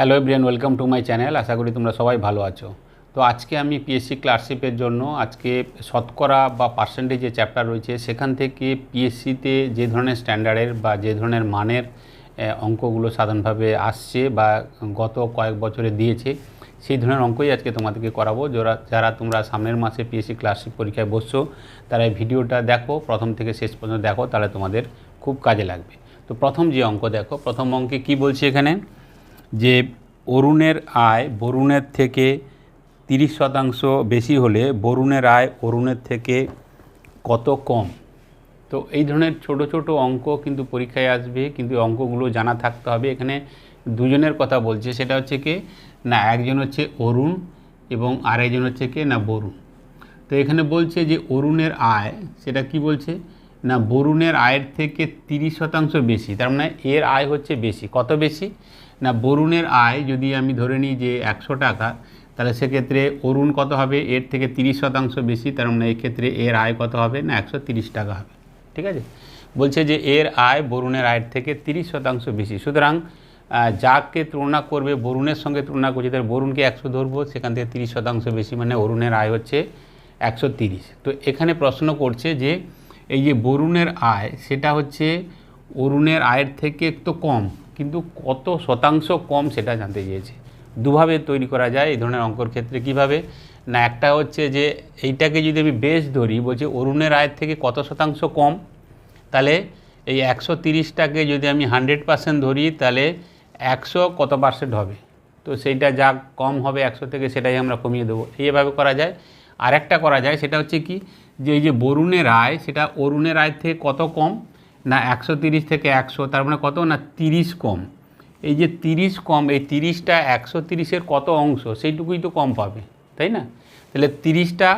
Hello everyone welcome to my channel আশা করি তোমরা সবাই ভালো আছো। তো আজকে আমি পিএসসি ক্লার্কশিপের জন্য আজকে শতকরা বা পার্সেন্টেজ যে চ্যাপ্টার রয়েছে, সেখান থেকে পিএসসিতে যে ধরনের স্ট্যান্ডার্ডের বা যে ধরনের মানের অঙ্কগুলো সাধারণভাবে আসছে বা গত কয়েক বছরে দিয়েছে, সেই ধরনের অঙ্কই আজকে তোমাদেরকে করাবো। যারা যারা তোমরা সামনের মাসে পিএসসি ক্লার্কশিপ পরীক্ষায় বসছো, তারা এই ভিডিওটা দেখো, প্রথম থেকে শেষ পর্যন্ত দেখো, তাহলে তোমাদের খুব কাজে লাগবে। তো প্রথম যে অঙ্ক দেখো, প্রথম অঙ্কে কি বলছে এখানে? যে অরুণের আয় বরুণের থেকে তিরিশ শতাংশ বেশি হলে বরুণের আয় অরুণের থেকে কত কম? তো এই ধরনের ছোট ছোট অঙ্ক কিন্তু পরীক্ষায় আসবে, কিন্তু অঙ্কগুলো জানা থাকতে হবে। এখানে দুজনের কথা বলছে, সেটা হচ্ছে কি? না, একজন হচ্ছে অরুণ এবং আরেকজন হচ্ছে কি? না, বরুণ। তো এখানে বলছে যে অরুণের আয়, সেটা কি বলছে? না বরুণের আয়ের থেকে তিরিশ শতাংশ বেশি, তার মানে এর আয় হচ্ছে বেশি। কত বেশি? না, বরুণের আয় যদি আমি ধরে নিই যে একশো টাকা, তাহলে সেক্ষেত্রে অরুণ কত হবে? এর থেকে তিরিশ শতাংশ বেশি, তার মানে এক্ষেত্রে এর আয় কত হবে? না, একশো টাকা হবে। ঠিক আছে? বলছে যে এর আয় বরুণের আয়ের থেকে তিরিশ শতাংশ বেশি। সুতরাং যাকে তুলনা করবে, বরুণের সঙ্গে তুলনা করছে, তাহলে বরুণকে একশো ধরবো, সেখান থেকে তিরিশ শতাংশ বেশি মানে অরুণের আয় হচ্ছে একশো তো এখানে প্রশ্ন করছে যে এই যে বরুণের আয়, সেটা হচ্ছে অরুণের আয়ের থেকে একটু কম, কিন্তু কত শতাংশ কম সেটা জানতে চেয়েছে। দুভাবে তৈরি করা যায় এই ধরনের অঙ্কর ক্ষেত্রে কীভাবে? না, একটা হচ্ছে যে এইটাকে যদি আমি বেশ ধরি, বলছে অরুণের আয়ের থেকে কত শতাংশ কম? তাহলে এই একশো তিরিশটাকে যদি আমি হান্ড্রেড পার্সেন্ট ধরি, তাহলে একশো কত পার্সেন্ট হবে? তো সেইটা যা কম হবে একশো থেকে, সেটাই আমরা কমিয়ে দেবো। এইভাবে করা যায়। আর একটা করা যায়, সেটা হচ্ছে কি? যে এই যে বরুণের আয়, সেটা অরুণের আয় থেকে কত কম না একশো তিরিশ থেকে একশো, তার মানে কত না তিরিশ কম? এই যে তিরিশ কম, এই তিরিশটা একশো তিরিশের কত অংশ, সেইটুকুই তো কম পাবে, তাই না? তাহলে তিরিশটা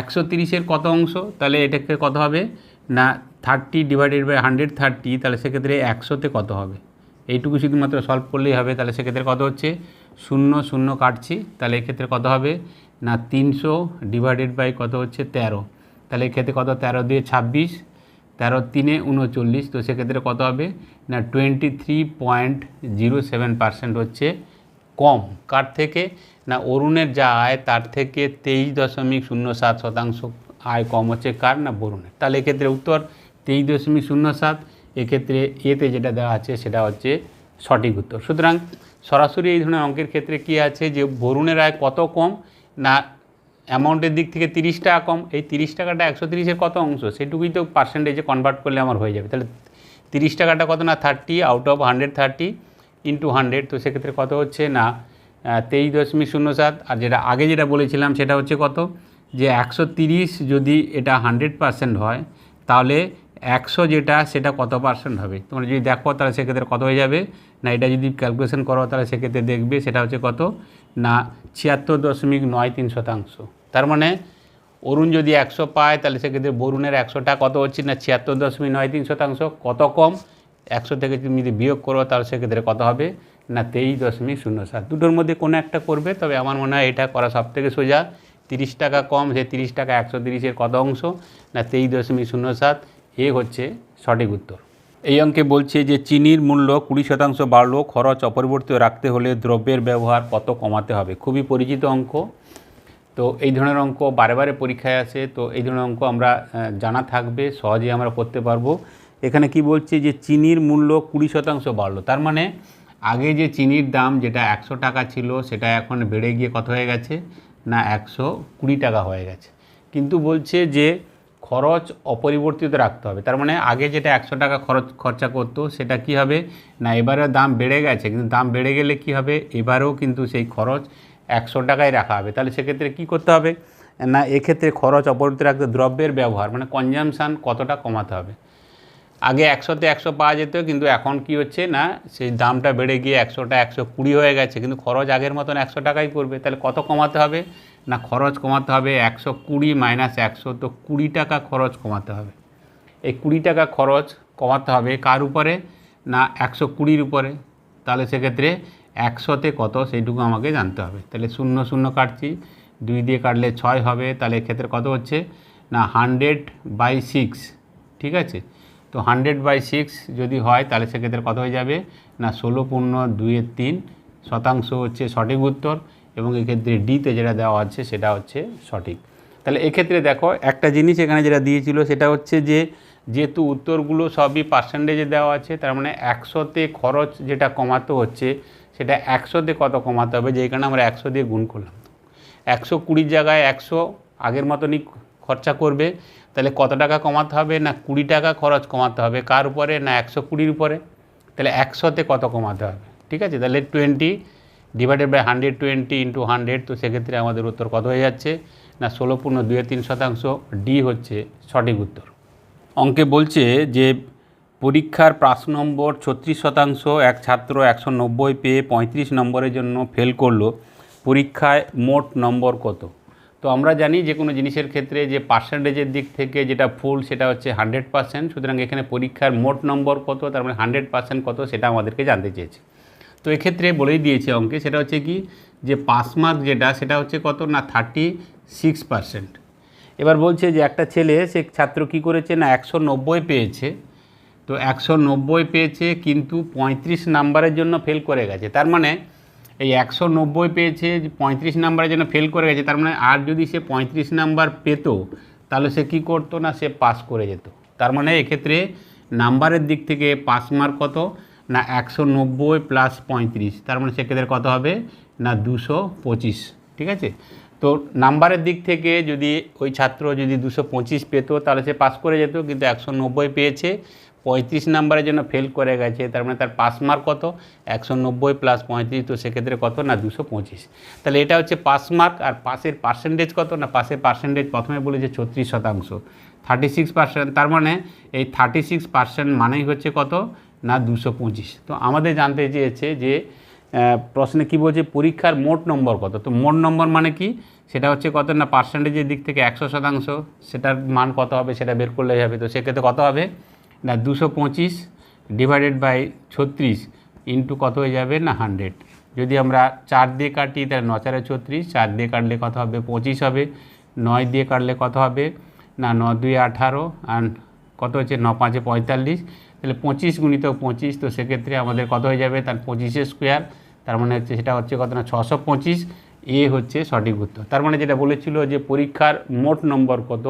একশো তিরিশের কত অংশ, তাহলে এটাকে কত হবে? না thirty divided by hundred thirty তাহলে সেক্ষেত্রে একশোতে কত হবে? এইটুকু শুধুমাত্র সলভ করলেই হবে, তাহলে সেক্ষেত্রে কত হচ্ছে? শূন্য শূন্য কাটছি, তাহলে এক্ষেত্রে কত হবে? না তিনশো ডিভাইডেড বাই কত হচ্ছে? তেরো। তাহলে এক্ষেত্রে কত? তেরো দিয়ে ছাব্বিশ, তেরো তিনে উনচল্লিশ, তো সেক্ষেত্রে কত হবে? না twenty three point zero seven percent হচ্ছে কম। কার থেকে? না, অরুণের যা আয়, তার থেকে তেইশ দশমিক শূন্য সাত শতাংশ আয় কম হচ্ছে কার? না, বরুণের। তাহলে এক্ষেত্রে উত্তর, তেইশ দশমিক শূন্য সাত, এক্ষেত্রে এতে যেটা দেওয়া আছে, সেটা হচ্ছে সঠিক উত্তর। সুতরাং সরাসরি এই ধরনের অঙ্কের ক্ষেত্রে কি আছে? যে বরুণের আয় কত কম? না অ্যামাউন্টের দিক থেকে তিরিশ টাকা কম, এই তিরিশ টাকাটা একশো তিরিশের কত অংশ? সেটুকুই তো পার্সেন্টেজে কনভার্ট করলে আমার হয়ে যাবে। তাহলে তিরিশ টাকাটা কত না thirty out of hundred thirty into hundred তো সেক্ষেত্রে কত হচ্ছে না তেইশ দশমিক শূন্য সাত, আর যেটা আগে যেটা বলেছিলাম সেটা হচ্ছে কত? যে একশো তিরিশ যদি এটা হান্ড্রেড পার্সেন্ট হয়, তাহলে একশো যেটা, সেটা কত পার্সেন্ট হবে? তোমরা যদি দেখো, তাহলে সেক্ষেত্রে কত হয়ে যাবে? না, এটা যদি ক্যালকুলেশন করো, তাহলে সেক্ষেত্রে দেখবে সেটা হচ্ছে কত? না, ছিয়াত্তর দশমিক নয় তিন শতাংশ। তার মানে অরুণ যদি একশো পায়, তাহলে সেক্ষেত্রে বরুণের একশোটা কত হচ্ছে না? ছিয়াত্তর দশমিক নয় তিন শতাংশ। কত কম? একশো থেকে তুমি যদি বিয়োগ করো, তাহলে সেক্ষেত্রে কত হবে? না, তেইশ দশমিক শূন্য সাত। দুটোর মধ্যে কোনো একটা করবে, তবে আমার মনে হয় এটা করা সব থেকে সোজা। তিরিশ টাকা কম সে তিরিশ টাকা একশো তিরিশের কত অংশ? না, তেইশ দশমিক শূন্য সাত। এ হচ্ছে সঠিক উত্তর। এই অঙ্কে বলছে যে চিনির মূল্য কুড়ি শতাংশ বাড়লো খরচ অপরিবর্তিত রাখতে হলে দ্রব্যের ব্যবহার কত কমাতে হবে? খুবই পরিচিত অঙ্ক। তো এই ধরনের অঙ্ক বারে বারে পরীক্ষায় আসে, তো এই ধরনের অঙ্ক আমরা জানা থাকবে সহজে আমরা করতে পারব। এখানে কি বলছে যে চিনির মূল্য কুড়ি শতাংশ বাড়লো, তার মানে আগে যে চিনির দাম যেটা একশো টাকা ছিল, সেটা এখন বেড়ে গিয়ে কত হয়ে গেছে? না, একশো কুড়ি টাকা হয়ে গেছে। কিন্তু বলছে যে খরচ অপরিবর্তিত রাখতে হবে, তার মানে আগে যেটা একশো টাকা খরচ, খরচা করতো, সেটা কি হবে? না এবারে দাম বেড়ে গেছে, কিন্তু দাম বেড়ে গেলে কি হবে? এবারেও কিন্তু সেই খরচ একশো টাকায় রাখা হবে, তাহলে সেক্ষেত্রে কী করতে হবে? না, এক্ষেত্রে খরচ অপরিবর্তিত রাখতে দ্রব্যের ব্যবহার মানে কনজামশান কতটা কমাতে হবে? আগে একশোতে একশো পাওয়া যেত, কিন্তু এখন কি হচ্ছে না, সেই দামটা বেড়ে গিয়ে একশোটা একশো কুড়ি হয়ে গেছে, কিন্তু খরচ আগের মতন একশো টাকাই পড়বে। তাহলে কত কমাতে হবে? না, খরচ কমাতে হবে একশো কুড়ি মাইনাস একশো, তো কুড়ি টাকা খরচ কমাতে হবে। এই কুড়ি টাকা খরচ কমাতে হবে কার উপরে? না, একশো কুড়ির উপরে। তাহলে সেক্ষেত্রে একশোতে কত সেইটুকু আমাকে জানতে হবে। তাহলে শূন্য শূন্য কাটছি, দুই দিয়ে কাটলে ছয় হবে, তাহলে এক্ষেত্রে কত হচ্ছে? না, হান্ড্রেড বাই সিক্স, ঠিক আছে? তো হান্ড্রেড বাই সিক্স যদি হয়, তাহলে সেক্ষেত্রে কত হয়ে যাবে? না, ষোলো পূর্ণ দুইয়ের তিন, শতাংশ হচ্ছে সঠিক উত্তর এবং এক্ষেত্রে ডিতে যেটা দেওয়া আছে সেটা হচ্ছে সঠিক। তাহলে এক্ষেত্রে দেখো, একটা জিনিস এখানে যেটা দিয়েছিল, সেটা হচ্ছে যে, যেহেতু উত্তরগুলো সবই পার্সেন্টেজে দেওয়া আছে, তার মানে একশোতে খরচ যেটা কমাতে হচ্ছে সেটা একশোতে কত কমাতে হবে? যেখানে আমরা একশো দিয়ে গুণ করলাম। একশো কুড়ির জায়গায় একশো আগের মতনই খরচা করবে। তাহলে কত টাকা কমাতে হবে না কুড়ি টাকা খরচ কমাতে হবে? কার উপরে না একশো কুড়ির উপরে? তাহলে একশোতে কত কমাতে হবে? ঠিক আছে? তাহলে twenty divided by hundred twenty into hundred তো সেক্ষেত্রে আমাদের উত্তর কত হয়ে যাচ্ছে? না ষোলো পূর্ণ দুয়ে তিন শতাংশ ডি হচ্ছে সঠিক উত্তর। অঙ্কে বলছে যে পরীক্ষার পাঁচ নম্বর ছত্রিশ শতাংশ, এক ছাত্র একশো নব্বই পেয়ে পঁয়ত্রিশ নম্বরের জন্য ফেল করল। পরীক্ষায় মোট নম্বর কত? তো আমরা জানি যে কোনো জিনিসের ক্ষেত্রে যে পার্সেন্টেজের দিক থেকে যেটা ফুল সেটা হচ্ছে হান্ড্রেড পার্সেন্ট সুতরাং এখানে পরীক্ষার মোট নম্বর কত, তার মানে হান্ড্রেড পার্সেন্ট কত সেটা আমাদেরকে জানতে চেয়েছে। তো এক্ষেত্রে বলেই দিয়েছে অঙ্কে, সেটা হচ্ছে কি? যে পাস মার্ক যেটা, সেটা হচ্ছে কত? না থার্টি সিক্স পার্সেন্ট এবার বলছে যে একটা ছেলে, সে ছাত্র কি করেছে? না, একশো নব্বই পেয়েছে। তো একশো নব্বই পেয়েছে, কিন্তু পঁয়ত্রিশ নাম্বারের জন্য ফেল করে গেছে। তার মানে এই একশো নব্বই পেয়েছে, পঁয়ত্রিশ নাম্বারের জন্য ফেল করে গেছে, তার মানে আর যদি সে পঁয়ত্রিশ নাম্বার পেত, তাহলে সে কি করতো না, সে পাস করে যেত। তার মানে এক্ষেত্রে নাম্বারের দিক থেকে পাস মার্ক কত? না একশো নব্বই প্লাস পঁয়ত্রিশ, তার মানে সেক্ষেত্রে কত হবে? না দুশো পঁচিশ, ঠিক আছে? তো নাম্বারের দিক থেকে যদি ওই ছাত্র যদি দুশো পঁচিশ পেতো, তাহলে সে পাস করে যেত, কিন্তু একশো নব্বই পেয়েছে পঁয়ত্রিশ নাম্বারের জন্য ফেল করে গেছে, তার মানে তার পাস মার্ক কত? একশো নব্বই প্লাস পঁয়ত্রিশ, তো সেক্ষেত্রে কত না দুশো পঁচিশ। তাহলে এটা হচ্ছে পাস মার্ক আর পাসের পার্সেন্টেজ কত? না পাসের পার্সেন্টেজ প্রথমে বলেছে ছত্রিশ শতাংশ। থার্টি সিক্স পার্সেন্ট তার মানে এই থার্টি সিক্স পার্সেন্ট মানেই হচ্ছে কত? না দুশো পঁচিশ। তো আমাদের জানতে চেয়েছে যে প্রশ্নে কি বলছে, পরীক্ষার মোট নম্বর কত? তো মোট নম্বর মানে কি? সেটা হচ্ছে কত? না পার্সেন্টেজের দিক থেকে একশো শতাংশ। সেটার মান কত হবে? সেটা বের করলে যাবে তো সেক্ষেত্রে কত হবে? না দুশো পঁচিশ ডিভাইডেড বাই ছত্রিশ ইন্টু কত হয়ে যাবে? না হান্ড্রেড যদি আমরা চার দিয়ে কাটি, তাহলে ন চারে ছত্রিশ, চার দিয়ে কাটলে কত হবে? পঁচিশ হবে। নয় দিয়ে কাটলে কত হবে? না, ন দুই আঠারো, আর কত হচ্ছে? ন পাঁচে পঁয়তাল্লিশ। তাহলে পঁচিশ গুণিত পঁচিশ, তো সেক্ষেত্রে আমাদের কত হয়ে যাবে? তার পঁচিশের স্কোয়ার তার মানে হচ্ছে সেটা হচ্ছে কত না? ছশো পঁচিশ। এ হচ্ছে সঠিক উত্তর। তার মানে যেটা বলেছিল যে পরীক্ষার মোট নম্বর কত?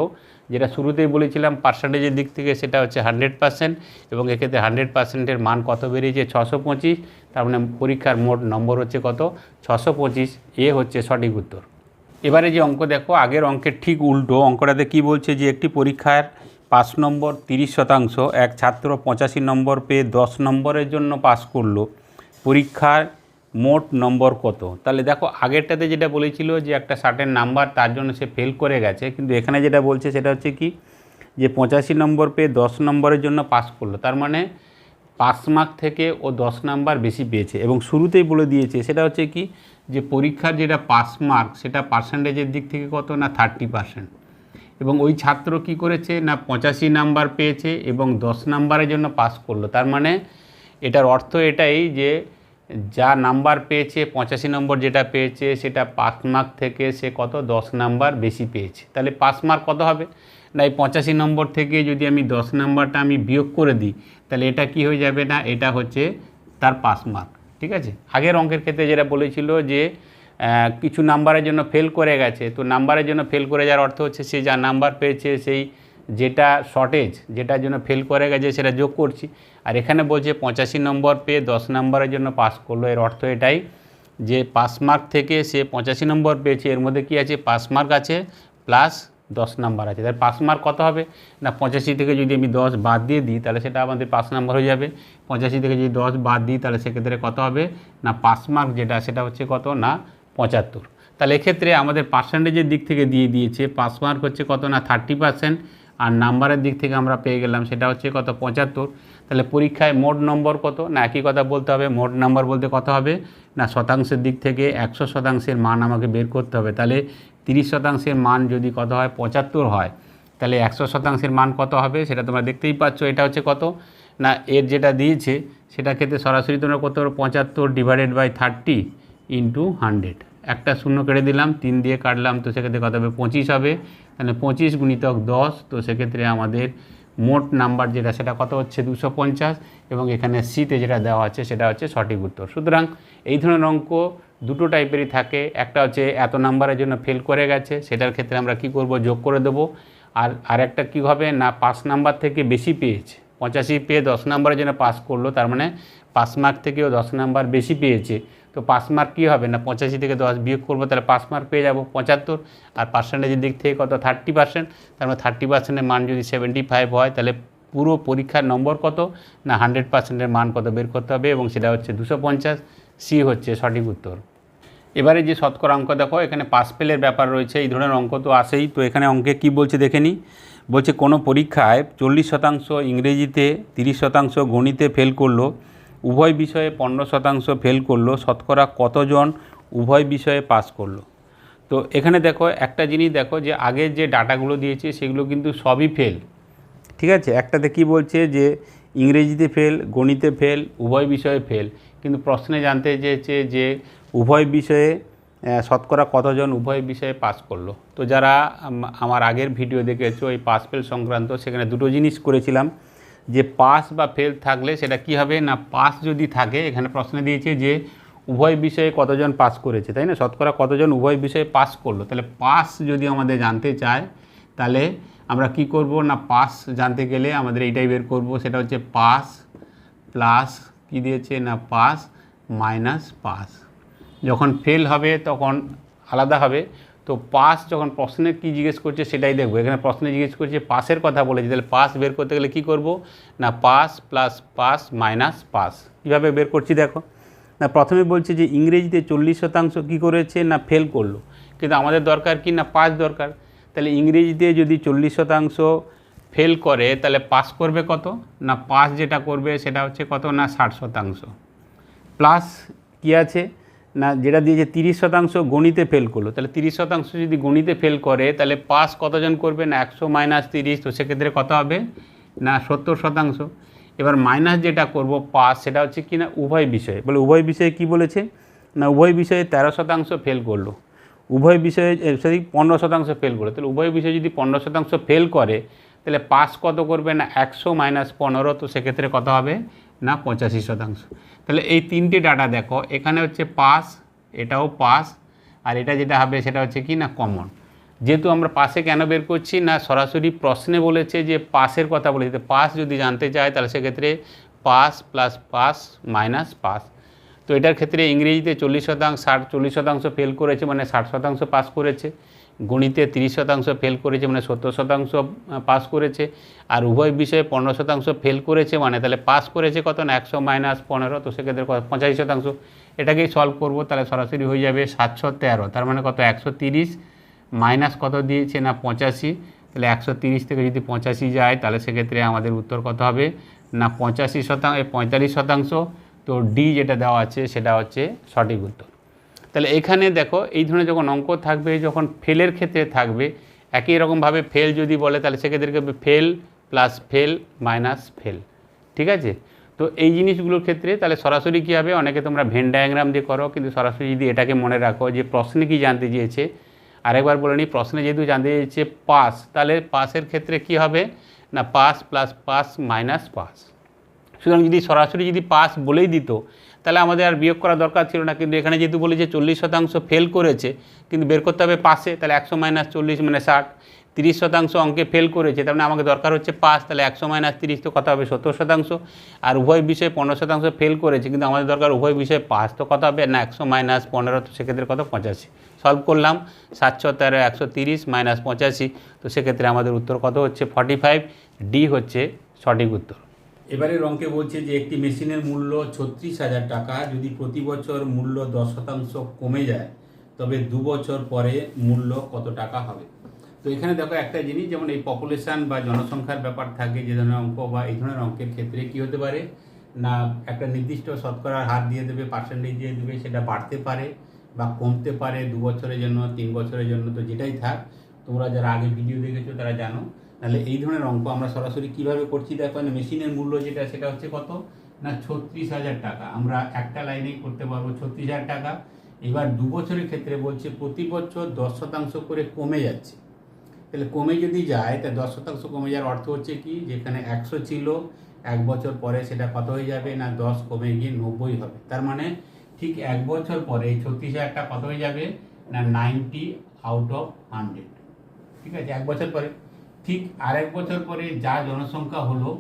যেটা শুরুতেই বলেছিলাম পার্সেন্টেজের দিক থেকে সেটা হচ্ছে হান্ড্রেড পার্সেন্ট এবং এক্ষেত্রে হান্ড্রেড পার্সেন্টের মান কত বেরিয়েছে? ছশো পঁচিশ। তার মানে পরীক্ষার মোট নম্বর হচ্ছে কত? ছশো পঁচিশ। এ হচ্ছে সঠিক উত্তর। এবারে যে অঙ্ক দেখো, আগের অঙ্কের ঠিক উল্টো। অঙ্কটাতে কি বলছে যে একটি পরীক্ষার পাঁচ নম্বর তিরিশ শতাংশ, এক ছাত্র পঁচাশি নম্বর পেয়ে দশ নম্বরের জন্য পাস করল। পরীক্ষার মোট নম্বর কত? তাহলে দেখো, আগেরটাতে যেটা বলেছিল যে একটা সার্টেন নাম্বার তার জন্য সে ফেল করে গেছে, কিন্তু এখানে যেটা বলছে সেটা হচ্ছে কি? যে পঁচাশি নম্বর পেয়ে দশ নম্বরের জন্য পাস করল, তার মানে পাস মার্ক থেকে ও দশ নাম্বার বেশি পেয়েছে। এবং শুরুতেই বলে দিয়েছে, সেটা হচ্ছে কি? যে পরীক্ষার যেটা পাস মার্ক সেটা পার্সেন্টেজের দিক থেকে কত না থার্টি পার্সেন্ট এবং ওই ছাত্র কি করেছে? না পঁচাশি নাম্বার পেয়েছে এবং দশ নাম্বারের জন্য পাস করল। তার মানে এটার অর্থ এটাই যে যা নাম্বার পেয়েছে, পঁচাশি নম্বর যেটা পেয়েছে, সেটা পাস মার্ক থেকে সে কত? দশ নাম্বার বেশি পেয়েছে। তাহলে পাস মার্ক কত হবে? না, এই পঁচাশি নম্বর থেকে যদি আমি দশ নাম্বারটা আমি বিয়োগ করে দিই, তাহলে এটা কি হয়ে যাবে না? এটা হচ্ছে তার পাস মার্ক ঠিক আছে? আগের অঙ্কের ক্ষেত্রে যেটা বলেছিল যে কিছু নাম্বারের জন্য ফেল করে গেছে। তো নাম্বারের জন্য ফেল করে যাওয়ার অর্থ হচ্ছে সে যা নাম্বার পেয়েছে, সেই যেটা শর্টেজ যেটার জন্য ফেল করে গেছে সেটা যোগ করছি। আর এখানে বলছে পঁচাশি নম্বর পেয়ে দশ নম্বরের জন্য পাস করল। এর অর্থ এটাই যে পাস মার্ক থেকে সে পঁচাশি নম্বর পেয়েছে, এর মধ্যে কি আছে? পাস মার্ক আছে প্লাস দশ নাম্বার আছে। তাহলে পাস মার্ক কত হবে? না, পঁচাশি থেকে যদি আমি দশ বাদ দিয়ে দিই, তাহলে সেটা আমাদের পাস নাম্বার হয়ে যাবে। পঁচাশি থেকে যদি দশ বাদ দিই, তাহলে সেক্ষেত্রে কত হবে? না পাস মার্ক যেটা, সেটা হচ্ছে কত? না, পঁচাত্তর। তাহলে এক্ষেত্রে আমাদের পার্সেন্টেজের দিক থেকে দিয়ে দিয়েছে। পাস মার্ক হচ্ছে কত? না থার্টি পার্সেন্ট আর নাম্বারের দিক থেকে আমরা পেয়ে গেলাম, সেটা হচ্ছে কত? পঁচাত্তর। তাহলে পরীক্ষায় মোট নম্বর কত? না, একই কথা বলতে হবে, মোট নাম্বার বলতে কত হবে? না, শতাংশের দিক থেকে একশো শতাংশের মান আমাকে বের করতে হবে। তাহলে তিরিশ শতাংশের মান যদি কত হয়? পঁচাত্তর হয়। তাহলে একশো শতাংশের মান কত হবে? সেটা তোমরা দেখতেই পাচ্ছ, এটা হচ্ছে কত? না, এর যেটা দিয়েছে, সেটা ক্ষেত্রে সরাসরি তোমরা কত পঁচাত্তর divided by thirty into hundred একটা শূন্য কেটে দিলাম, তিন দিয়ে কাটলাম, তো সেক্ষেত্রে কত হবে? পঁচিশ হবে। তাহলে পঁচিশ গুণিতক দশ, তো সেক্ষেত্রে আমাদের মোট নাম্বার যেটা, সেটা কত হচ্ছে? দুশো পঞ্চাশ। এবং এখানে সিতে যেটা দেওয়া আছে, সেটা হচ্ছে সঠিক উত্তর। সুতরাং এই ধরনের অঙ্ক দুটো টাইপেরই থাকে। একটা হচ্ছে এত নাম্বারের জন্য ফেল করে গেছে, সেটার ক্ষেত্রে আমরা কি করব? যোগ করে দেবো। আর, আরেকটা কী হবে? না, পাঁচ নাম্বার থেকে বেশি পেয়েছে। পঁচাশি পেয়ে দশ নাম্বারের জন্য পাস করল, তার মানে পাঁচ মার্ক থেকেও দশ নাম্বার বেশি পেয়েছে। তো পাস মার্ক কী হবে? না পঁচাশি থেকে দশ বিয়োগ করব, তাহলে পাস মার্ক পেয়ে যাব পঁচাত্তর। আর পার্সেন্টেজের দিক থেকে কত? থার্টি পার্সেন্ট তার মানে থার্টি পার্সেন্টের মান যদি সেভেন্টি ফাইভ হয়, তাহলে পুরো পরীক্ষার নম্বর কত? না হান্ড্রেড পার্সেন্টের মান কত বের করতে হবে? এবং সেটা হচ্ছে দুশো পঞ্চাশ। সি হচ্ছে সঠিক উত্তর। এবারে যে শতকরা অঙ্ক দেখো, এখানে পাস ফেলের ব্যাপার রয়েছে। এই ধরনের অঙ্ক তো আসেই। তো এখানে অঙ্কে কি বলছে দেখে নিই বলছে কোনো পরীক্ষায় চল্লিশ শতাংশ ইংরেজিতে, তিরিশ শতাংশ গণিতে ফেল করল। উভয় বিষয়ে পনেরো শতাংশ ফেল করল, শতকরা কতজন উভয় বিষয়ে পাস করল? তো এখানে দেখো, একটা জিনিস দেখো যে আগের যে ডাটাগুলো দিয়েছে, সেগুলো কিন্তু সবই ফেল ঠিক আছে? একটাতে কি বলছে যে ইংরেজিতে ফেল গণিতে ফেল উভয় বিষয়ে ফেল কিন্তু প্রশ্নে জানতে চেয়েছে যে উভয় বিষয়ে শতকরা কতজন উভয় বিষয়ে পাস করল। তো যারা আমার আগের ভিডিও দেখেছ, এই পাস ফেল সংক্রান্ত, সেখানে দুটো জিনিস করেছিলাম। যে পাস বা ফেল থাকলে সেটা কি হবে? না পাস যদি থাকে, এখানে প্রশ্নে দিয়েছে যে উভয় বিষয়ে কতজন পাস করেছে, তাই না? শতকরা কতজন উভয় বিষয়ে পাস করল? তাহলে পাস যদি আমাদের জানতে চায়, তাহলে আমরা কি করব? না পাস জানতে গেলে আমাদের এইটাই বের করব, সেটা হচ্ছে পাস প্লাস কি দিয়েছে? না পাস মাইনাস পাস যখন ফেল হবে, তখন আলাদা হবে। তো পাস যখন প্রশ্নে কি জিজ্ঞেস করছে সেটাই দেখব। এখানে প্রশ্নে জিজ্ঞেস করছে, পাসের কথা বলেছে, তাহলে পাস বের করতে গেলে কি করব? না, pass plus pass minus pass. কীভাবে বের করছি দেখো? না, প্রথমে বলছে যে ইংরেজিতে চল্লিশ শতাংশ কী করেছে না ফেল করল। কিন্তু আমাদের দরকার কি? না, পাস দরকার। তাহলে ইংরেজিতে যদি চল্লিশ শতাংশ ফেল করে, তাহলে পাস করবে কত? না, পাস যেটা করবে সেটা হচ্ছে কত? না, ষাট শতাংশ। প্লাস কী আছে? না, যেটা দিয়েছে তিরিশ শতাংশ গণিতে ফেল করল। তাহলে তিরিশ শতাংশ যদি গণিতে ফেল করে, তাহলে পাস কতজন করবে না একশো মাইনাস তিরিশ, তো সেক্ষেত্রে কত হবে? না, সত্তর শতাংশ। এবার মাইনাস যেটা করব পাস সেটা হচ্ছে কি না উভয় বিষয়ে। বলে উভয় বিষয়ে কি বলেছে? না, উভয় বিষয়ে তেরো শতাংশ ফেল করল। উভয় বিষয়ে সরি, পনেরো শতাংশ ফেল করল। তাহলে উভয় বিষয়ে যদি পনেরো শতাংশ ফেল করে, তাহলে পাস কত করবে না? একশো মাইনাস পনেরো, তো সেক্ষেত্রে কত হবে? না পঁচাশি শতাংশ। তাহলে এই তিনটে ডাটা দেখো, এখানে হচ্ছে পাস এটাও পাস আর এটা যেটা হবে সেটা হচ্ছে কি না কমন যেহেতু আমরা পাশে কেন বের করছি না, সরাসরি প্রশ্নে বলেছে যে পাসের কথা বলেছে পাস যদি জানতে চায় তাহলে সেক্ষেত্রে pass plus pass minus pass তো এটার ক্ষেত্রে ইংরেজিতে চল্লিশ শতাংশ, ষাট, চল্লিশ শতাংশ ফেল করেছে মানে ষাট শতাংশ পাস করেছে। গণিতে তিরিশ শতাংশ ফেল করেছে মানে সত্তর শতাংশ পাস করেছে। আর উভয় বিষয়ে পনেরো শতাংশ ফেল করেছে মানে তাহলে পাস করেছে কত না? একশো মাইনাস পনেরো, তো সেক্ষেত্রে কত পঁচাশি শতাংশ। এটাকেই সলভ করব, তাহলে সরাসরি হয়ে যাবে সাতশো তেরো। তার মানে কত? একশো তিরিশ মাইনাস কত দিয়েছে না পঁচাশি? তাহলে একশো তিরিশ থেকে যদি পঁচাশি যায়, তাহলে সেক্ষেত্রে আমাদের উত্তর কত হবে? না পঁচাশি শতাংশ পঁয়তাল্লিশ শতাংশ। তো ডি যেটা দেওয়া আছে, সেটা হচ্ছে সঠিক উত্তর। তাহলে এখানে দেখো, এই ধরনের যখন অঙ্ক থাকবে, যখন ফেলের ক্ষেত্রে থাকবে, একই রকমভাবে ফেল যদি বলে, তাহলে সেক্ষেত্রে fail plus fail minus fail. ঠিক আছে? তো এই জিনিসগুলোর ক্ষেত্রে তাহলে সরাসরি কী হবে? অনেকে তোমরা ভেন ডায়াগ্রাম দিয়ে করো, কিন্তু সরাসরি যদি এটাকে মনে রাখো যে প্রশ্নে কী জানতে চেয়েছে, আরেকবার বলে নিই, প্রশ্নে যেহেতু জানতে চেয়েছে পাস তাহলে পাসের ক্ষেত্রে কি হবে? না pass plus pass minus pass সুতরাং যদি সরাসরি যদি পাস বলেই দিত তাহলে আমাদের আর বিয়োগ করা দরকার ছিল না। কিন্তু এখানে যেহেতু বলি যে চল্লিশ শতাংশ ফেল করেছে, কিন্তু বের করতে হবে পাশে তাহলে একশো মাইনাস চল্লিশ মানে ষাট, তিরিশ শতাংশ অঙ্কে ফেল করেছে, তার মানে আমাকে দরকার হচ্ছে পাস তাহলে একশো মাইনাস তিরিশ তো কথা হবে সত্তর শতাংশ, আর উভয় বিষয়ে পনেরো শতাংশ ফেল করেছে, কিন্তু আমাদের দরকার উভয় বিষয়ে পাস তো কথা হবে, না একশো মাইনাস পনেরো তো সেক্ষেত্রে কত? পঁচাশি। সলভ করলাম সাতশো তেরো একশো তিরিশ মাইনাস পঁচাশি, তো সেক্ষেত্রে আমাদের উত্তর কত হচ্ছে? ফর্টি ফাইভ ডি হচ্ছে সঠিক উত্তর। এবারের অঙ্কে বলছে যে একটি মেশিনের মূল্য ছত্রিশ হাজার টাকা। যদি প্রতি বছর মূল্য দশ শতাংশ কমে যায়, তবে দু বছর পরে মূল্য কত টাকা হবে? তো এখানে দেখো একটা জিনিস, যেমন এই পপুলেশন বা জনসংখ্যার ব্যাপার থাকে, যে ধরনের অঙ্ক বা এই ধরনের অঙ্কের ক্ষেত্রে কী হতে পারে? না, একটা নির্দিষ্ট শতকরার হার দিয়ে দেবে পার্সেন্টেজ দিয়ে দেবে, সেটা বাড়তে পারে বা কমতে পারে দু বছরের জন্য, তিন বছরের জন্য, তো যেটাই থাক। তোমরা যারা আগে ভিডিও দেখেছ, তারা জানো। তাহলে এই ধরনের অঙ্ক আমরা সরাসরি কীভাবে করছি? দেখো না মেশিনের মূল্য যেটা, সেটা হচ্ছে কত? না, ছত্রিশ হাজার টাকা। আমরা একটা লাইনেই করতে পারব ছত্রিশ হাজার টাকা। এবার দু বছরের ক্ষেত্রে বলছে প্রতি বছর দশ শতাংশ করে কমে যাচ্ছে। তাহলে কমে যদি যায়, তা দশ শতাংশ কমে যাওয়ার অর্থ হচ্ছে কি? যেখানে একশো ছিল, এক বছর পরে সেটা কত হয়ে যাবে? না, দশ কমে গিয়ে নব্বই হবে। তার মানে ঠিক এক বছর পরে এই ছত্রিশ হাজারটা কত হয়ে যাবে? না, নাইনটি আউট অফ হান্ড্রেড। ঠিক আছে, এক বছর পরে। ঠিক আরেক বছর পরে যা জনসংখ্যা হলো,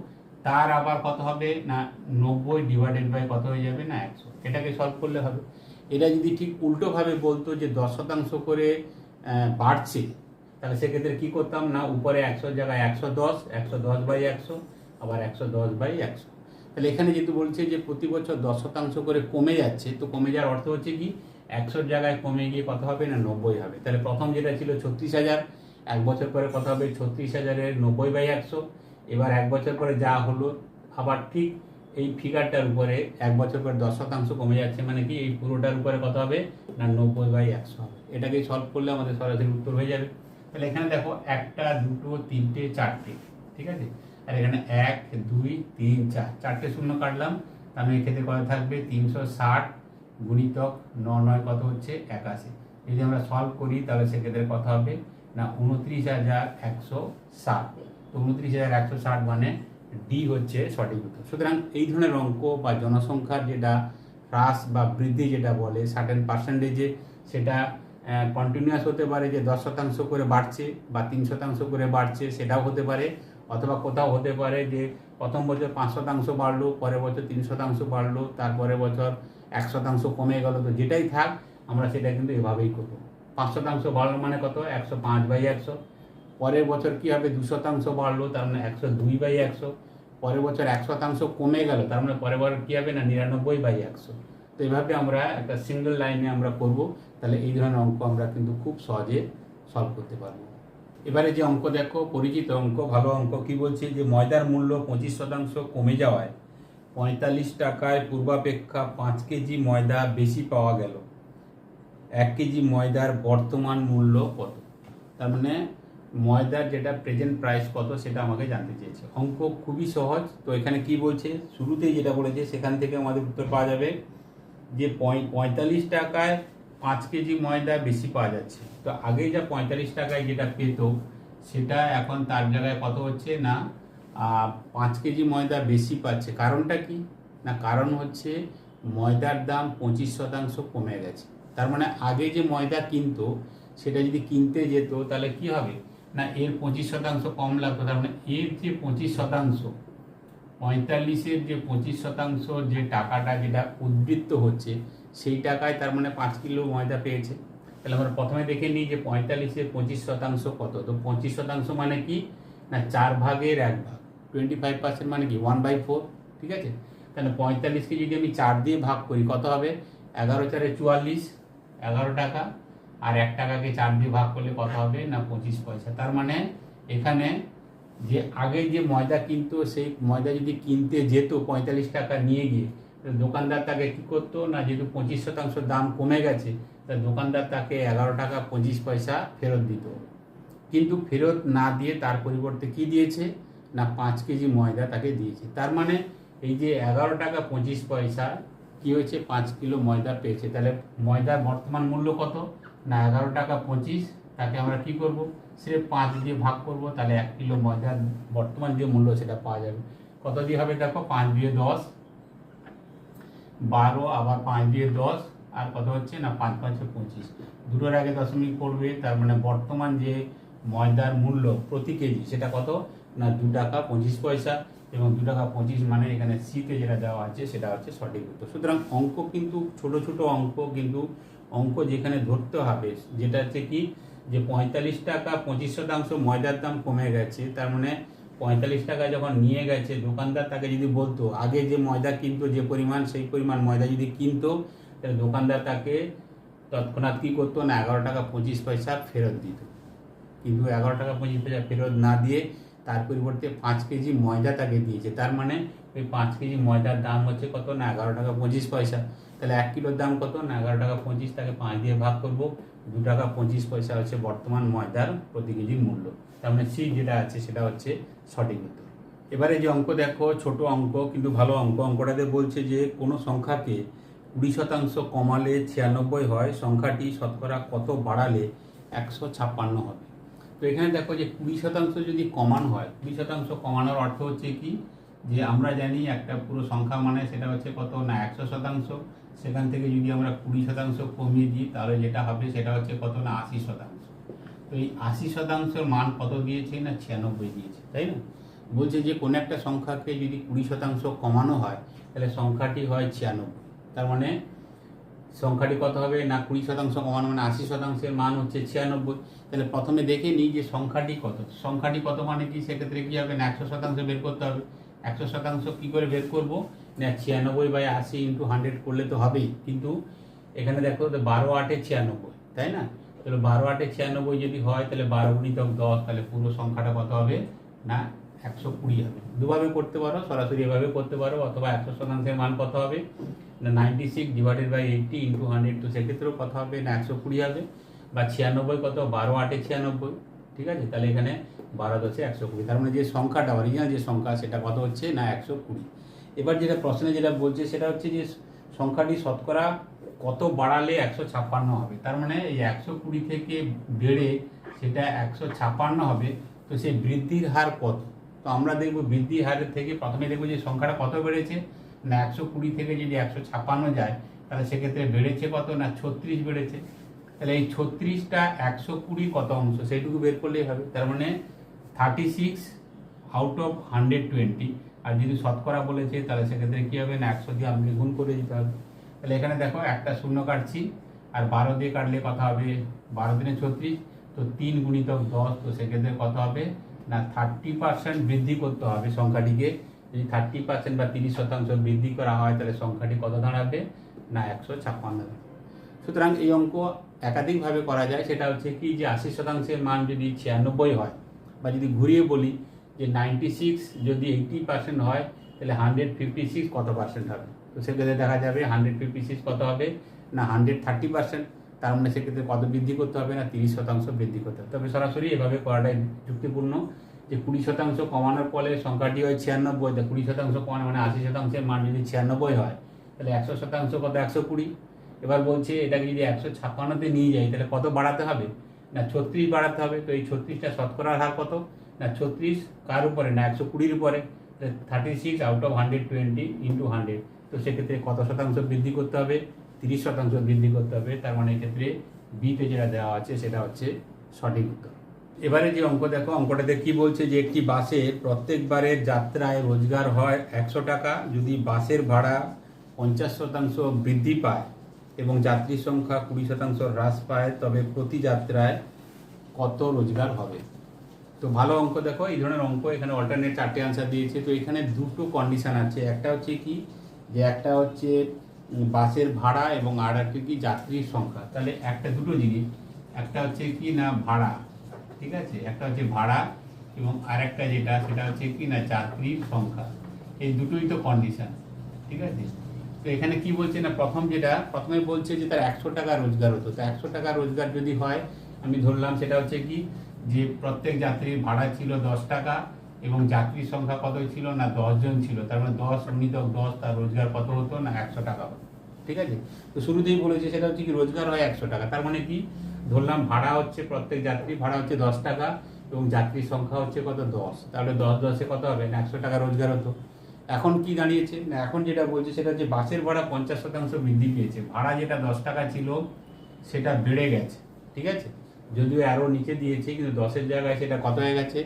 তার আবার কত হবে? না, নব্বই ডিভাইডেড বাই কত হয়ে যাবে? না, একশো। এটাকে সলভ করলে হবে। এটা যদি ঠিক উল্টোভাবে বলতো যে দশ শতাংশ করে বাড়ছে, তাহলে সেক্ষেত্রে কী করতাম? না, উপরে একশোর জায়গায় একশো দশ একশো দশ বাই একশো, আবার একশো দশ বাই একশো। তাহলে এখানে যেহেতু বলছে যে প্রতি বছর দশ শতাংশ করে কমে যাচ্ছে, তো কমে যাওয়ার অর্থ হচ্ছে কি? একশোর জায়গায় কমে গিয়ে কত হবে? না, নব্বই হবে। তাহলে প্রথম যেটা ছিল ছত্রিশ হাজার এক বছর পরে কথা হবে ছত্রিশ হাজারের নব্বই বাই একশো। এবার এক বছর পরে যা হলো, আবার ঠিক এই ফিগারটার উপরে এক বছর পরে দশ শতাংশ কমে যাচ্ছে মানে কি, এই পুরোটার উপরে কত হবে না নব্বই বাই একশো হবে। এটাকে সলভ করলে আমাদের সরাসরি উত্তর হয়ে যাবে। তাহলে এখানে দেখো একটা, দুটো, তিনটে, চারটে, ঠিক আছে? আর এখানে এক, দুই, তিন, চার, চারটে শূন্য কাটলাম। তাহলে এক্ষেত্রে কত থাকবে? তিনশো ষাট গুণিতক ন নয় কত হচ্ছে? একাশি। যদি আমরা সলভ করি, তাহলে সেক্ষেত্রে কত হবে না, উনত্রিশ হাজার একশো ষাট। তো উনত্রিশ হাজার একশো ষাট মানে ডি হচ্ছে সঠিক উত্তর। সুতরাং এই ধরনের অঙ্ক বা জনসংখ্যার যেটা হ্রাস বা বৃদ্ধি যেটা বলে সার্টেন পার্সেন্টেজে সেটা কন্টিনিউয়াস হতে পারে যে দশ শতাংশ করে বাড়ছে বা তিন শতাংশ করে বাড়ছে, সেটাও হতে পারে। অথবা কোথাও হতে পারে যে প্রথম বছর পাঁচ শতাংশ বাড়লো, পরের বছর তিন শতাংশ বাড়লো, তারপরের বছর এক শতাংশ কমে গেল। তো যেটাই থাক, আমরা সেটা কিন্তু এভাবেই করব। পাঁচ শতাংশ বাড়লো মানে কত? একশো পাঁচ বাই একশো। পরের বছর কী হবে? দু শতাংশ বাড়লো, তার মানে একশো দুই বাই একশো। পরের বছর এক শতাংশ কমে গেল, তার মানে পরের বছর কী হবে? না, নিরানব্বই বাই একশো। তো এইভাবে আমরা একটা সিঙ্গেল লাইনে আমরা করব, তাহলে এই ধরনের অঙ্ক আমরা কিন্তু খুব সহজে সলভ করতে পারব। এবারে যে অঙ্ক দেখো, পরিচিত অঙ্ক, ভালো অঙ্ক কি বলছে? যে ময়দার মূল্য পঁচিশ শতাংশ কমে যাওয়ায় পঁয়তাল্লিশ টাকায় পূর্বাপেক্ষা পাঁচ কেজি ময়দা বেশি পাওয়া গেল। এক কেজি ময়দার বর্তমান মূল্য কত? তার মানে ময়দার যেটা প্রেজেন্ট প্রাইস কত সেটা আমাকে জানতে চেয়েছে। অঙ্ক খুবই সহজ, তো এখানে কি বলছে? শুরুতেই যেটা বলেছে, সেখান থেকে আমাদের উত্তর পাওয়া যাবে যে পঁয়- পঁয়তাল্লিশ টাকায় পাঁচ কেজি ময়দা বেশি পাওয়া যাচ্ছে। তো আগে যা পঁয়তাল্লিশ টাকায় যেটা পেত, সেটা এখন তার জায়গায় কত হচ্ছে না পাঁচ কেজি ময়দা বেশি পাচ্ছে। কারণটা কি? না, কারণ হচ্ছে ময়দার দাম পঁচিশ শতাংশ কমে গেছে। তার মানে আগে যে ময়দা কিনতো, সেটা যদি কিনতে যেত, তাহলে কি হবে? না, এর পঁচিশ শতাংশ কম লাগতো, তার মানে এর যে পঁচিশ শতাংশ, পঁয়তাল্লিশের যে পঁচিশ শতাংশ যে টাকাটা যেটা উদ্বৃত্ত হচ্ছে, সেই টাকায় তার মানে পাঁচ কিলো ময়দা পেয়েছে। তাহলে আমরা প্রথমে দেখে নিই যে পঁয়তাল্লিশের পঁচিশ শতাংশ কত। তো পঁচিশ শতাংশ মানে কি? না, চার ভাগের এক ভাগ। টোয়েন্টি ফাইভ পার্সেন্ট মানে কি? ওয়ান বাই ফোর, ঠিক আছে? তাহলে পঁয়তাল্লিশকে যদি আমি চার দিয়ে ভাগ করি, কত হবে? এগারো চারে চুয়াল্লিশ এগারো টাকা, আর এক টাকাকে চার দিয়ে ভাগ করলে কত হবে? না, পঁচিশ পয়সা। তার মানে এখানে যে আগে যে ময়দা কিনতো, সেই ময়দা যদি কিনতে যেত, পঁয়তাল্লিশ টাকা নিয়ে গিয়ে দোকানদার তাকে কী করতো? না, যেহেতু পঁচিশ শতাংশ দাম কমে গেছে, তা দোকানদার তাকে এগারো টাকা, পঁচিশ পয়সা ফেরত দিত। কিন্তু ফেরত না দিয়ে তার পরিবর্তে কি দিয়েছে? না, পাঁচ কেজি ময়দা তাকে দিয়েছে। তার মানে এই যে এগারো টাকা, পঁচিশ পয়সা কি হয়েছে? পাঁচ কিলো ময়দা পেয়েছে। তাহলে ময়দার বর্তমান মূল্য কত? না, এগারো টাকা পঁচিশ। তাকে আমরা কি করব? সে পাঁচ দিয়ে ভাগ করব। তাহলে এক কিলো ময়দার বর্তমান যে মূল্য, সেটা পাওয়া যাবে। কত দিয়ে হবে দেখো? পাঁচ দিয়ে দশ। বারো আবার পাঁচ দিয়ে দশ। আর কত হচ্ছে? না, পাঁচ পাঁচে পঁচিশ। দুটোর আগে দশমিক পড়বে। তার মানে বর্তমান যে ময়দার মূল্য প্রতি কেজি, সেটা কত? না, দু টাকা পঁচিশ পয়সা। এবং দু টাকা পঁচিশ মানে এখানে সিতে যেটা দেওয়া আছে, সেটা হচ্ছে সঠিক উত্তর। সুতরাং অঙ্ক কিন্তু, ছোট ছোট অঙ্ক কিন্তু, অঙ্ক যেখানে ধরতে হবে, যেটা হচ্ছে কি, যে পঁয়তাল্লিশ টাকা পঁচিশ শতাংশ ময়দার দাম কমে গেছে, তার মানে পঁয়তাল্লিশ টাকা যখন নিয়ে গেছে, দোকানদার তাকে যদি বলতো, আগে যে ময়দা কিনতো, যে পরিমাণ, সেই পরিমাণ ময়দা যদি কিনতো, তাহলে দোকানদার তাকে তৎক্ষণাৎ কী করতো না, এগারো টাকা পঁচিশ পয়সা ফেরত দিত। কিন্তু এগারো টাকা পঁচিশ পয়সা ফেরত না দিয়ে তার পরিবর্তে পাঁচ কেজি ময়দা তাকে দিয়েছে। তার মানে ওই পাঁচ কেজি ময়দার দাম হচ্ছে কত? না, এগারো টাকা পঁচিশ পয়সা। তাহলে এক কিলোর দাম কত? না, এগারো টাকা পঁচিশ, তাকে পাঁচ দিয়ে ভাগ করব। দু টাকা পঁচিশ পয়সা হচ্ছে বর্তমান ময়দার প্রতি কেজির মূল্য। তার মানে সি যেটা আছে, সেটা হচ্ছে সঠিক উত্তর। এবারে যে অঙ্ক দেখো, ছোট অঙ্ক কিন্তু ভালো অঙ্ক। অঙ্কটাতে বলছে যে কোনো সংখ্যাকে কুড়ি শতাংশ কমালে ছিয়ানব্বই হয়। সংখ্যাটি শতকরা কত বাড়ালে একশো ছাপ্পান্ন হবে? তো এখানে দেখো যে কুড়ি শতাংশ যদি কমানো হয়, কুড়ি শতাংশ কমানোর অর্থ হচ্ছে কি? যে আমরা জানি একটা পুরো সংখ্যা মানে সেটা হচ্ছে কত? না, একশো শতাংশ। সেখান থেকে যদি আমরা কুড়ি শতাংশ কমিয়ে দিই, তাহলে যেটা হবে সেটা হচ্ছে কত? না, আশি শতাংশ। তো এই আশি শতাংশের মান কত দিয়েছে? না, ছিয়ানব্বই দিয়েছে, তাই না? বলছে যে কোনো একটা সংখ্যাকে যদি কুড়ি শতাংশ কমানো হয়, তাহলে সংখ্যাটি হয় ছিয়ানব্বই। তার মানে সংখ্যাটি কত হবে? না কুড়ি শতাংশ কমানো মানে আশি শতাংশের মান হচ্ছে ছিয়ানব্বই। তাহলে প্রথমে দেখে নিই যে সংখ্যাটি কত। সংখ্যাটি কত মানে কি? সেক্ষেত্রে কী হবে? না একশো শতাংশ বের করতে হবে। একশো শতাংশ কী করে বের করব? না ছিয়ানব্বই বাই আশি ইন্টু হান্ড্রেড করলে তো হবেই। কিন্তু এখানে দেখো তো বারো আটে ছিয়ানব্বই, তাই না? তাহলে বারো আটে ছিয়ানব্বই যদি হয়, তাহলে বারো গুণিতক দশ, তাহলে পুরো সংখ্যাটা কত হবে? না একশো কুড়ি হবে। দুভাবে করতে পারো, সরাসরি এভাবে করতে পারো, অথবা একশো শতাংশের মান কত হবে? না ninety six divided by eighty into hundred তো সেক্ষেত্রেও কত হবে না একশো কুড়ি হবে, বা ছিয়ানব্বই কত? বারো আটে ছিয়ানব্বই, ঠিক আছে? তাহলে এখানে বারো দশে একশো কুড়ি। তার মানে যে সংখ্যাটা অরিজিনাল যে সংখ্যা, সেটা কত হচ্ছে? না, একশো কুড়ি। এবার যেটা প্রশ্নে যেটা বলছে, সেটা হচ্ছে যে সংখ্যাটি শতকরা কত বাড়ালে একশো ছাপ্পান্ন হবে? তার মানে এই একশো কুড়ি থেকে বেড়ে সেটা একশো ছাপ্পান্ন হবে, তো সেই বৃদ্ধির হার কত? তো আমরা দেখব বৃদ্ধির হারের থেকে, প্রথমে দেখব যে সংখ্যাটা কত বেড়েছে? না, একশো কুড়ি থেকে যদি একশো ছাপ্পান্ন যায়, তাহলে সেক্ষেত্রে বেড়েছে কত না ছত্রিশ বেড়েছে? তাহলে এই ছত্রিশটা একশো কুড়ি কত অংশ? সেইটুকু বের করলেই হবে। তার মানে thirty six out of hundred twenty আর যদি শতকরা বলেছে, তাহলে সেক্ষেত্রে কী হবে? না, একশো দিয়ে আপনি গুণ করে দিতে হবে। তাহলে এখানে দেখো, একটা শূন্য কাটছি, আর বারো দিয়ে কাটলে কথা হবে? বারো দিনে ছত্রিশ, তো তিন গুণিতক দশ, তো সেক্ষেত্রে কত হবে? না থার্টি পার্সেন্ট বৃদ্ধি করতে হবে সংখ্যাটিকে। যদি থার্টি পার্সেন্ট বা তিরিশ শতাংশ বৃদ্ধি করা হয়, তাহলে সংখ্যাটি কত দাঁড়াবে? না, একশো ছাপ্পান্ন সুতরাং এই অঙ্ক একাধিকভাবে করা যায়। সেটা হচ্ছে কি যে আশি শতাংশের মান যদি ছিয়ানব্বই হয়, বা যদি ঘুরিয়ে বলি যে নাইনটি সিক্স যদি এইটি পার্সেন্ট হয়, তাহলে হান্ড্রেড ফিফটি সিক্স কত পার্সেন্ট হবে? তো সেক্ষেত্রে দেখা যাবে হান্ড্রেড ফিফটি সিক্স কত হবে? না হান্ড্রেড থার্টি পার্সেন্ট তার মানে সেক্ষেত্রে কত বৃদ্ধি করতে হবে না, তিরিশ শতাংশ বৃদ্ধি করতে হবে। তবে সরাসরি এভাবে করাটাই যুক্তিপূর্ণ যে কুড়ি শতাংশ কমানোর ফলে সংখ্যাটি হয় ছিয়ানব্বই, তা কুড়ি শতাংশ কমানো মানে আশি শতাংশের মান যদি ছিয়ানব্বই হয়, তাহলে একশো শতাংশ কত? একশো কুড়ি। এবার বলছে এটাকে যদি একশো ছাপ্পান্নতে নিয়ে যাই, তাহলে কত বাড়াতে হবে? না, ছত্রিশ বাড়াতে হবে। তো এই ছত্রিশটা শতকরার হার কত? না, ছত্রিশ কার উপরে? না, একশো কুড়ির উপরে। Thirty six out of hundred twenty into hundred তো সেক্ষেত্রে কত শতাংশ বৃদ্ধি করতে হবে? তিরিশ শতাংশ বৃদ্ধি করতে হবে, তার মানে এক্ষেত্রে বিতে যেটা দেওয়া আছে সেটা হচ্ছে সঠিক উত্তর। এবারে যে অঙ্ক দেখো, অঙ্কটাতে কি বলছে যে একটি বাসে প্রত্যেকবারের যাত্রায় রোজগার হয় একশো টাকা, যদি বাসের ভাড়া পঞ্চাশ শতাংশ বৃদ্ধি পায় এবং যাত্রীর সংখ্যা কুড়ি শতাংশ হ্রাস পায়, তবে প্রতি যাত্রায় কত রোজগার হবে? তো ভালো অঙ্ক দেখো, এই ধরনের অঙ্ক এখানে অল্টারনেট চারটে আনসার দিয়েছে। তো এখানে দুটো কন্ডিশন আছে। একটা হচ্ছে কি? যে একটা হচ্ছে বাসের ভাড়া এবং আর একটা কি যাত্রীর সংখ্যা। তাহলে একটা দুটো জিনিস। একটা হচ্ছে কি না ভাড়া, ঠিক আছে? একটা হচ্ছে ভাড়া এবং আরেকটা যেটা, সেটা হচ্ছে কি না যাত্রীর সংখ্যা। এই দুটোই তো কন্ডিশন ঠিক আছে? তো এখানে কি বলছে না, প্রথম যেটা, প্রথমে বলছে যে তার একশো টাকা রোজগার হতো। তো একশো টাকা রোজগার যদি হয়, আমি ধরলাম সেটা হচ্ছে কি, যে প্রত্যেক যাত্রীর ভাড়া ছিল দশ টাকা এবং যাত্রীর সংখ্যা কত ছিল না জন ছিল? তার মানে দশ গুণিতক দশ তার রোজগার কত হতো না একশো টাকা হতো? ঠিক আছে? তো শুরুতেই বলেছে সেটা হচ্ছে কি রোজগার হয় একশো টাকা। তার মানে কি? ধরলাম ভাড়া হচ্ছে প্রত্যেক যাত্রী, ভাড়া হচ্ছে দশ টাকা এবং যাত্রীর সংখ্যা হচ্ছে কত? দশ। তাহলে দশ দশে কত হবে? না একশো টাকা রোজগার হতো। এখন কি দাঁড়িয়েছে? না, এখন যেটা বলছে সেটা হচ্ছে বাসের ভাড়া পঞ্চাশ শতাংশ বৃদ্ধি পেয়েছে। ভাড়া যেটা দশ টাকা ছিল, সেটা বেড়ে গেছে। ঠিক আছে? যদিও আরও নিচে দিয়েছে, কিন্তু দশের জায়গায় সেটা কত হয়ে গেছে?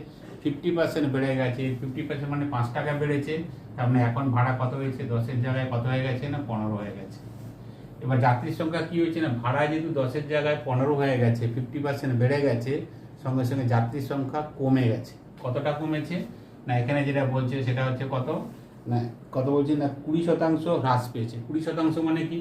ফিফটি পার্সেন্ট বেড়ে গেছে ফিফটি পার্সেন্ট মানে পাঁচ টাকা বেড়েছে, তার মানে এখন ভাড়া কত হয়েছে, দশের জায়গায় কত হয়ে গেছে না পনেরো হয়ে গেছে? এবার যাত্রীর সংখ্যা কী হয়েছে না, ভাড়া যেহেতু দশের জায়গায় পনেরো হয়ে গেছে ফিফটি পার্সেন্ট বেড়ে গেছে, সঙ্গে সঙ্গে যাত্রীর সংখ্যা কমে গেছে। কতটা কমেছে? না, এখানে যেটা বলছে সেটা হচ্ছে কত? না, কত বলছে না, কুড়ি শতাংশ হ্রাস পেয়েছে। কুড়ি শতাংশ মানে কি?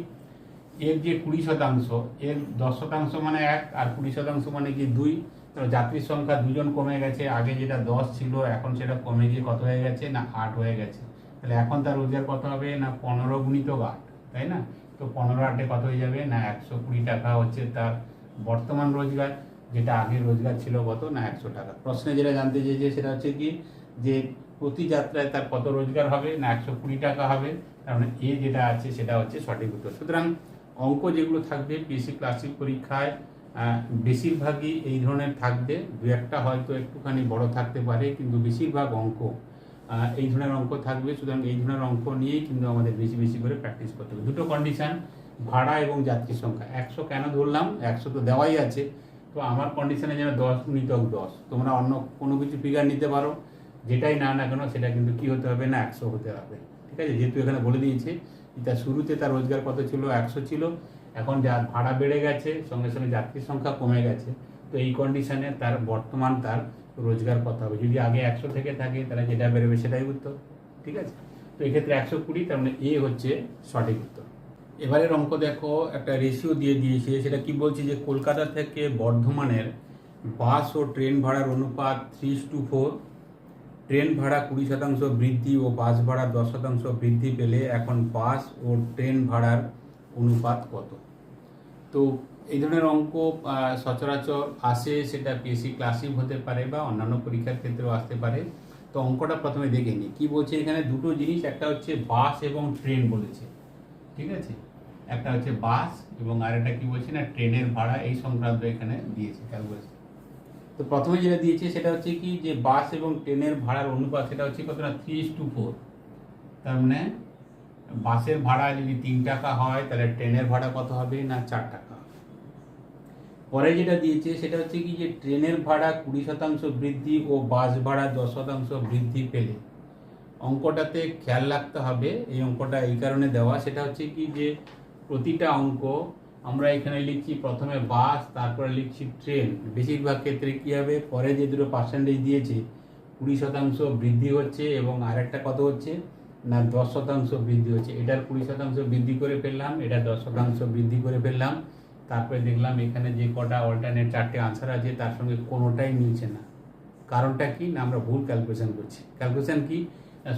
এর যে কুড়ি শতাংশ, এর দশ শতাংশ মানে এক আর কুড়ি শতাংশ মানে কি দুই। তো যাত্রীর সংখ্যা দুজন কমে গেছে, আগে যেটা দশ ছিল, এখন সেটা কমে গিয়ে কত হয়ে গেছে না আট হয়ে গেছে? তাহলে এখন তার রোজগার কত হবে? না পনেরো গুণিত আট, তাই না? তো পনেরো আটে কত হয়ে যাবে? না একশো কুড়ি টাকা হচ্ছে তার বর্তমান রোজগার, যেটা আগে রোজগার ছিল কত? না একশো টাকা। প্রশ্নে যেটা জানতে চেয়েছে সেটা হচ্ছে কি, যে প্রতি যাত্রায় তার কত রোজগার হবে? না একশো কুড়ি টাকা হবে, তার মানে এ যেটা আছে সেটা হচ্ছে সঠিক উত্তর। সুতরাং অঙ্ক যেগুলো থাকবে পিএসসি ক্লাসিক পরীক্ষায় বেশিরভাগই এই ধরনের থাকবে। দু একটা হয়তো একটুখানি বড় থাকতে পারে, কিন্তু বেশিরভাগ অঙ্ক এই ধরনের অঙ্ক থাকবে। সুতরাং এই ধরনের অঙ্ক নিয়েই কিন্তু আমাদের বেশি বেশি করে প্র্যাকটিস করতে হবে। দুটো কন্ডিশান ভাড়া এবং যাত্রী সংখ্যা। একশো কেন ধরলাম? একশো তো দেওয়াই আছে। তো আমার কন্ডিশনে যেন দশ গুণিতক দশ। তোমরা অন্য কোনো কিছু ফিগার নিতে পারো। যেটাই না না কেন, সেটা কিন্তু কি হতে হবে না একশো হতে হবে। ঠিক আছে? যেহেতু এখানে বলে দিয়েছে তার শুরুতে তার রোজগার কত ছিল? একশো ছিল। এখন যা ভাড়া বেড়ে গেছে, সঙ্গে সঙ্গে যাত্রীর সংখ্যা কমে গেছে, তো এই কন্ডিশনে তার বর্তমান তার রোজগার কত হবে। যদি আগে একশো থেকে থাকে, তাহলে যেটা বেরোবে সেটাই উত্তর, ঠিক আছে? তো এক্ষেত্রে একশো কুড়ি, তার মানে এ হচ্ছে সঠিক উত্তর। এবারের অঙ্ক দেখো, একটা রেশিও দিয়ে দিয়েছে, সেটা কি বলছে যে কলকাতা থেকে বর্ধমানের বাস ও ট্রেন ভাড়ার অনুপাত থ্রি টু ফোর ট্রেন ভাড়া কুড়ি শতাংশ বৃদ্ধি ও বাস ভাড়া দশ শতাংশ বৃদ্ধি পেলে এখন বাস ও ট্রেন ভাড়ার অনুপাত কত? তো এই ধরনের অঙ্ক সচরাচর আসে, সেটা পিএসসি ক্লাসিক হতে পারে বা অন্যান্য পরীক্ষার ক্ষেত্রেও আসতে পারে। তো অঙ্কটা প্রথমে দেখে নিই। কী বলছে এখানে? দুটো জিনিস, একটা হচ্ছে বাস এবং ট্রেন বলেছে। ঠিক আছে? একটা হচ্ছে বাস এবং আর একটা কি বলছে না, ট্রেনের ভাড়া এই সংক্রান্ত এখানে দিয়েছে ক্যালকুলেশন তো প্রথমে যেটা দিয়েছে, সেটা হচ্ছে কি? যে বাস এবং ট্রেনের ভাড়ার অনুপাত, সেটা হচ্ছে কত না থ্রি টু ফোর তার মানে বাসের ভাড়া যদি তিন টাকা হয়, তাহলে ট্রেনের ভাড়া কত হবে না চার টাকা? পরে যেটা দিয়েছে, সেটা হচ্ছে কি যে ট্রেনের ভাড়া কুড়ি শতাংশ বৃদ্ধি ও বাস ভাড়া দশ শতাংশ বৃদ্ধি পেলে। অঙ্কটাতে খেয়াল রাখতে হবে, এই অঙ্কটা এই কারণে দেওয়া। সেটা হচ্ছে কি যে প্রতিটা অঙ্ক আমরা এখানে লিখছি প্রথমে বাস, তারপরে লিখছি ট্রেন। বেশিরভাগ ক্ষেত্রে কী হবে? পরে যে দুটো পার্সেন্টেজ দিয়েছে, কুড়ি শতাংশ বৃদ্ধি হচ্ছে এবং আরেকটা কত হচ্ছে? না, দশ শতাংশ বৃদ্ধি হচ্ছে এটার কুড়ি শতাংশ বৃদ্ধি করে ফেললাম, এটা দশ শতাংশ বৃদ্ধি করে ফেললাম। তারপরে দেখলাম এখানে যে কটা অল্টারনেট চারটে আনসার আছে, তার সঙ্গে কোনোটাই মিলছে না। কারণটা কি? না, আমরা ভুল ক্যালকুলেশন করছি। ক্যালকুলেশন কি?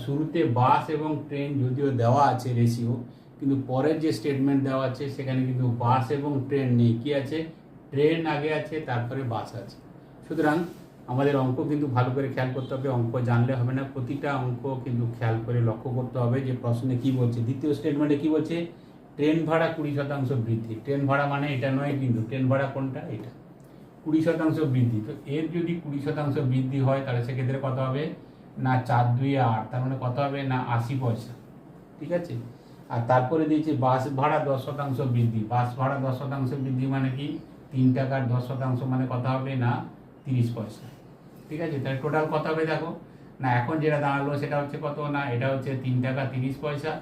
শুরুতে বাস এবং ট্রেন যদিও দেওয়া আছে রেশিও কিন্তু পরের যে স্টেটমেন্ট দেওয়া আছে, সেখানে কিন্তু বাস এবং ট্রেন নেই। কি আছে? ট্রেন আগে আছে, তারপরে বাস আছে। সুতরাং আমাদের অঙ্ক কিন্তু ভালো করে খেয়াল করতে হবে, অঙ্ক জানলে হবে না। প্রতিটা অঙ্ক কিন্তু খেয়াল করে লক্ষ্য করতে হবে যে প্রশ্নে কি বলছে। দ্বিতীয় স্টেটমেন্টে কি বলছে? ট্রেন ভাড়া কুড়ি শতাংশ বৃদ্ধি। ট্রেন ভাড়া মানে এটা নয় কিন্তু, ট্রেন ভাড়া কোনটা? এটা। কুড়ি শতাংশ বৃদ্ধি। তো এর যদি কুড়ি শতাংশ বৃদ্ধি হয়, তাহলে সেক্ষেত্রে কত হবে? না চার দুই আট, তার মানে কত হবে? না আশি পয়সা। ঠিক আছে? আর তারপরে দিয়েছে বাস ভাড়া দশ শতাংশ বৃদ্ধি। বাস ভাড়া দশ শতাংশ বৃদ্ধি মানে কি? তিন টাকার দশ শতাংশ মানে কত হবে? না তিরিশ পয়সা। ঠিক আছে? তাহলে টোটাল কত হবে দেখো? না, এখন যেটা দাঁড়াল সেটা হচ্ছে কত? না, এটা হচ্ছে তিন টাকা তিরিশ পয়সা।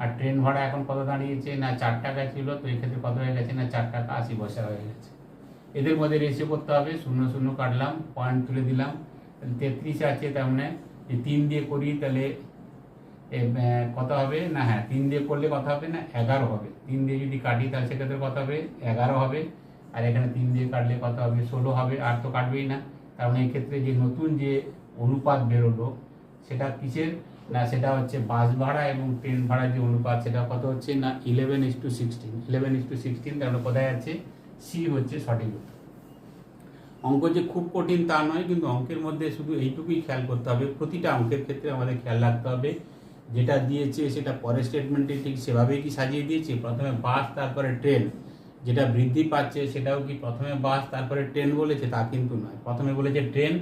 আর ট্রেন ভাড়া এখন কত দাঁড়িয়েছে? না, চার টাকা ছিল, তো এক্ষেত্রে কত হয়ে গেছে? না, চার টাকা আশি পয়সা হয়ে গেছে। এদের মধ্যে রেশিও করতে হবে। শূন্য শূন্য কাটলাম পয়েন্ট তুলে দিলাম। তাহলে তেত্রিশ আছে তার মানে তিন দিয়ে করি, তাহলে কত হবে? না হ্যাঁ তিন দিয়ে করলে কত হবে? না, এগারো হবে। তিন দিয়ে যদি কাটি, তাহলে সেক্ষেত্রে কত হবে? এগারো হবে। আর এখানে তিন দিয়ে কাটলে কত হবে? ষোলো হবে। আর তো কাটবেই না। কারণ এই ক্ষেত্রে যে নতুন যে অনুপাত বেরোলো, সেটা কিসের? না, সেটা হচ্ছে বাস ভাড়া এবং ট্রেন ভাড়ার যে অনুপাত, সেটা কত হচ্ছে? না eleven is to sixteen eleven is to sixteen তাহলে কোথায় আছে? সি হচ্ছে সঠিক অঙ্ক যে খুব কঠিন তা নয়, কিন্তু অঙ্কের মধ্যে শুধু এইটুকুই খেয়াল করতে হবে। প্রতিটা অঙ্কের ক্ষেত্রে আমাদের খেয়াল রাখতে হবে। যেটা দিয়েছে, সেটা পরের স্টেটমেন্টে ঠিক সেভাবেই কি সাজিয়ে দিয়েছে? প্রথমে বাস, তারপরে ট্রেন। যেটা বৃদ্ধি পাচ্ছে সেটাও কি প্রথমে বাস, তারপরে ট্রেন বলেছে? তা কিন্তু নয়। প্রথমে বলেছে ট্রেন,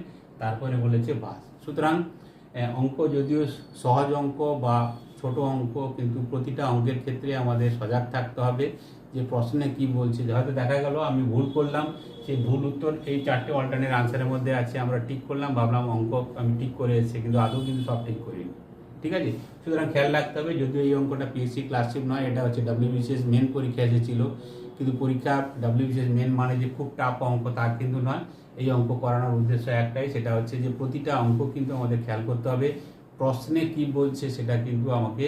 তারপরে বলেছে বাস। সুতরাং অঙ্ক যদিও সহজ অঙ্ক বা ছোট অঙ্ক, কিন্তু প্রতিটা অঙ্কের ক্ষেত্রে আমাদের সজাগ থাকতে হবে যে প্রশ্নে কি বলছে। হয়তো দেখা গেল, আমি ভুল করলাম সেই ভুল উত্তর এই চারটে অল্টারনেট আনসারের মধ্যে আছে, আমরা ঠিক করলাম, ভাবলাম অঙ্ক আমি ঠিক করে এসেছি, কিন্তু আদৌ কিন্তু সব ঠিক করিনি। ঠিক আছে? সুতরাং খেয়াল রাখতে হবে, যদিও এই অঙ্কটা পিএসসি ক্লাসশিপ নয়, এটা হচ্ছে ডাব্লিউবিসিএস মেন পরীক্ষা এসেছিল। কিন্তু পরীক্ষা ডাব্লিউবিসিএস মেন মানে যে খুব টাফ অঙ্ক, তা কিন্তু নয়। এই অঙ্ক করানোর উদ্দেশ্য একটাই, সেটা হচ্ছে যে প্রতিটা অঙ্ক কিন্তু আমাদের খেয়াল করতে হবে। প্রশ্নে কি বলছে সেটা কিন্তু আমাকে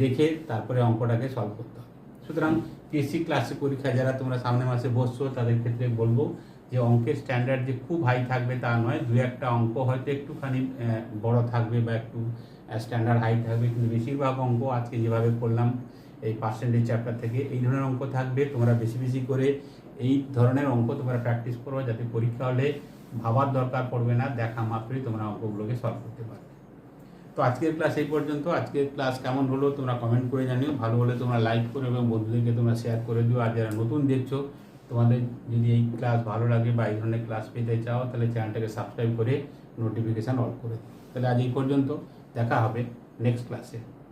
দেখে তারপরে অঙ্কটাকে সলভ করতে হবে। সুতরাং পিএসসি ক্লাসে পরীক্ষা যারা তোমরা সামনের মাসে বসছো, তাদের ক্ষেত্রে বলব যে অঙ্কের স্ট্যান্ডার্ড যে খুব হাই থাকবে তা নয়। দু একটা অঙ্ক হয়তো একটুখানি বড় থাকবে বা একটু স্ট্যান্ডার্ড হাই থাকবে, কিন্তু বেশিরভাগ অঙ্ক আজকে যেভাবে করলাম এই পার্সেন্টেজ চ্যাপ্টার থেকে এই ধরনের অঙ্ক থাকবে। তোমরা বেশি বেশি করে এই ধরনের অঙ্ক তোমরা প্র্যাকটিস করো যাতে পরীক্ষা হলে ভাবার দরকার পড়বে না, দেখা মাত্রই তোমরা অঙ্কগুলোকে সলভ করতে পারবে। তো আজকের ক্লাস এই পর্যন্ত। আজকের ক্লাস কেমন হলো তোমরা কমেন্ট করে জানিও। ভালো হলে তোমরা লাইক করো এবং বন্ধুদেরকে তোমরা শেয়ার করে দিও। আর যারা নতুন দেখছ, তোমাদের যদি এই ক্লাস ভালো লাগে বা এই ধরনের ক্লাস পেতে চাও, তাহলে চ্যানেলটাকে সাবস্ক্রাইব করে নোটিফিকেশান অল করে দিও। তাহলে আজ এই পর্যন্ত। দেখা হবে নেক্সট ক্লাসে